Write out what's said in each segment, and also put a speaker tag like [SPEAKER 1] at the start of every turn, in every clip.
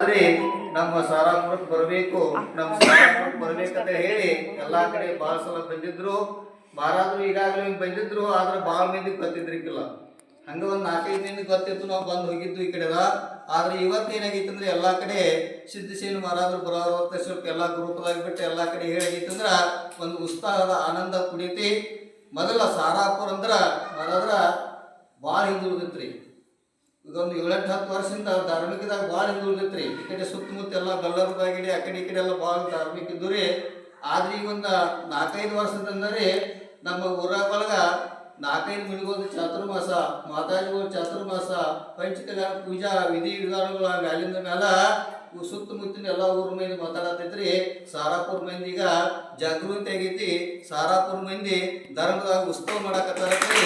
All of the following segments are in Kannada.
[SPEAKER 1] ಆದ್ರೆ ನಮ್ಮ ಸಾರಾಪುರಕ್ಕೆ ಬರಬೇಕು, ನಮ್ಮ ಸಾರಾಪುರಕ್ಕೆ ಬರ್ಬೇಕಂತ ಹೇಳಿ ಎಲ್ಲಾ ಕಡೆ ಬಹಳ ಸಲ ಬಂದಿದ್ರು. ಬಾರಾದ್ರು ಈಗಾಗಲೇ ಬಂದಿದ್ರು, ಆದ್ರೆ ಬಹಳ ಮಂದಿ ಗೊತ್ತಿದ್ರಿಕ್ಕಿಲ್ಲ ಹಂಗ ಒಂದ್ ನಾಲ್ಕೈದು ದಿನ ಗೊತ್ತಿತ್ತು, ನಾವು ಬಂದು ಹೋಗಿದ್ದು ಈ ಕಡೆ ಆದ್ರೆ ಇವತ್ತು ಏನಾಗಿತ್ತು ಅಂದ್ರೆ ಎಲ್ಲಾ ಕಡೆ ಸಿದ್ಧಸೇನ ಮಾರಾದ್ರು ಬರೋದ್ರ ಸ್ವಲ್ಪ ಎಲ್ಲಾ ಗ್ರೂಪ್ದಾಗ ಬಿಟ್ಟು ಎಲ್ಲಾ ಕಡೆ ಹೇಳಾಗೈತೆ ಅಂದ್ರ ಒಂದು ಉತ್ಸಾಹದ ಆನಂದ ಕುಡಿತಿ. ಮೊದಲ ಸಾರಾಪುರ ಅಂದ್ರ ಮಾರಾದ್ರ ಭಾಳ ಹಿಂದುಳಿದಿತ್ರಿ. ಒಂದು ಏಳೆಂಟು, ಹತ್ತು ವರ್ಷದಿಂದ ಧಾರ್ಮಿಕದಾಗ ಭಾಳ ಹಿಂದುಳಿದೈತ್ರಿ ಈ ಕಡೆ ಸುತ್ತಮುತ್ತ ಎಲ್ಲ ಬಲ್ಲರದಾಗಿಡಿ ಆ ಕಡೆ ಈ ಕಡೆ ಎಲ್ಲ ಭಾಳ ಧಾರ್ಮಿಕ ಇದ್ದು ರೀ. ಆದ್ರೆ ಈಗ ಒಂದು ನಾಲ್ಕೈದು ವರ್ಷದಿಂದರೆ ನಮ್ಮ ಊರಾಗ ಒಳಗ ನಾಲ್ಕೈದು ಮಿಡಿಗೋದು ಚಾತುರ್ಮಾಸ ಮಾತಾಜಿಗಳು ಚಾತುರ್ಮಾಸ ಪಂಚಕಲ ಪೂಜಾ ವಿಧಿ ವಿಧಾನಗಳ ಮ್ಯಾಲಿಂದ ಮ್ಯಾಲ ಸುತ್ತಮುತ್ತಿನ ಎಲ್ಲ ಊರ ಮಂದಿ ಮಾತಾಡತೈತ್ರಿ ಸಾರಾಪುರ ಮಂದಿ ಈಗ ಜಾಗೃತಿ ಆಗೈತಿ. ಸಾರಾಪುರ ಮಂದಿ ಧರ್ಮದಾಗ ಉತ್ಸವ ಮಾಡಕತ್ತಾರತ್ರಿ.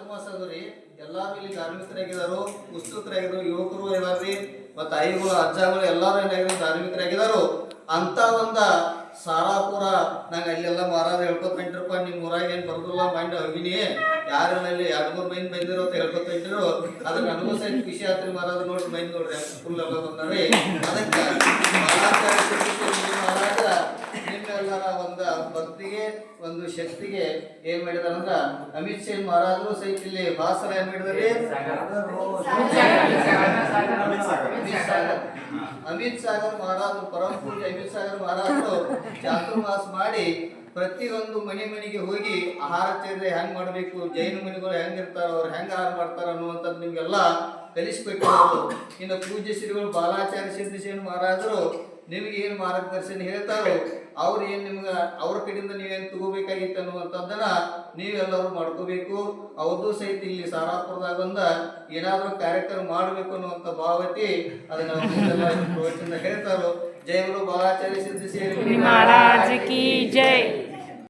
[SPEAKER 1] ಚಾತುರ್ಮಾಸ ಅದ್ರಿ ಎಲ್ಲಾರು ಇಲ್ಲಿ ಧಾರ್ಮಿಕರಾಗಿದಾರು ಉತ್ಸುಕರಾಗಿದ್ರು ಯುವಕರು ಏನಾರ್ರಿ ಮತ್ತ ಐಗಳು ಅಜ್ಜಗಳು ಎಲ್ಲಾರು ಏನಾಗಿದ್ರು ಧಾರ್ಮಿಕರಾಗಿದಾರು ಅಂತ ಒಂದ ಸಾರಾಪುರ, ನಂಗೆ ಅಲ್ಲೆಲ್ಲ ಮಾರಾದ ಹೇಳ್ಕೊತ ಹೊಂಟ್ರಪ್ಪ ನಿಮ್ಮ ಊರಾಗ ಏನು ಬರ್ದಿಲ್ಲ ಮೈಂಡ್ ಹೋಗಿನಿ. ಯಾರೆಲ್ಲ ಇಲ್ಲಿ ಎರಡು ಮೂರು ಮೈಂಡ್ ಬಂದಿರೋ ಅಂತ ಹೇಳ್ಕೊತ ಹೊಂಟಿರು ಅದಕ್ಕೆ ನನಗೂ ಸಹಿತ ಖುಷಿ ಆತ್ರಿ ಮಾರಾದ ನೋಡಿ ಮೈಂಡ್ ನೋಡ್ರಿ ಫುಲ್ ಎಲ್ಲ ಬಂದ್ರಿ. ಅದಕ್ಕೆ ಒಂದು ಶಕ್ತಿಗೆ ಏನ್ ಮಾಡಿದಾರ ಅಂದ್ರ ಅಮಿತ್ ಶಾ ಮಹಾರಾಜರು ಸಹಿತ ಇಲ್ಲಿ ಭಾಷಣ ಏನ್ ಮಾಡಿದಾರೆ? ಅಮಿತ್ ಸಾಗರ್. ಅಮಿತ್ ಸಾಗರ್. ಮಹಾರಾಜರು ಪರಮ ಪೂಜೆ ಅಮಿತ್ ಸಾಗರ್ ಮಹಾರಾಜರು ಚಾತುರ್ಮಾಸ ಮಾಡಿ ಪ್ರತಿಯೊಂದು ಮನೆ ಮನೆಗೆ ಹೋಗಿ ಆಹಾರ ಚೇಂದ್ರೆ ಹೆಂಗ್ ಮಾಡಬೇಕು, ಜೈನ ಮನೆಗಳು ಹೆಂಗಿರ್ತಾರ, ಅವ್ರು ಹೆಂಗ ಆಹಾರ ಮಾಡ್ತಾರ ಅನ್ನುವಂಥದ್ದು ನಿಮಗೆಲ್ಲ ಕಲಿಸ್ಬೇಕು ಇನ್ನು ಪೂಜ್ಯ ಶ್ರೀಗಳು ಬಾಲಾಚಾರ್ಯ ಸಿದ್ದೇಶನ್ ಮಹಾರಾಜರು ನಿಮಗೆ ಏನು ಮಾರ್ಗದರ್ಶನ ಹೇಳ್ತಾರೋ, ಅವ್ರು ಏನು ನಿಮ್ಗೆ, ಅವ್ರ ಕಡೆಯಿಂದ ನೀವೇನು ತಗೋಬೇಕಾಗಿತ್ತು ಅನ್ನುವಂಥದ್ದನ್ನ ನೀವೆಲ್ಲರೂ ಮಾಡ್ಕೋಬೇಕು. ಅವ್ರದ್ದು ಸಹಿತ ಇಲ್ಲಿ ಸಾರಾಪುರದಾಗ ಬಂದ ಏನಾದರೂ ಕಾರ್ಯಕ್ರಮ ಮಾಡಬೇಕು ಅನ್ನುವಂಥ ಭಾವತಿ ಅದನ್ನ ಪ್ರವಚನ ಹೇಳ್ತಾರೋ. ಜಯಗಳು ಬಾಲಾಚಾರ್ಯ
[SPEAKER 2] ಸಿದ್ಧ की जय।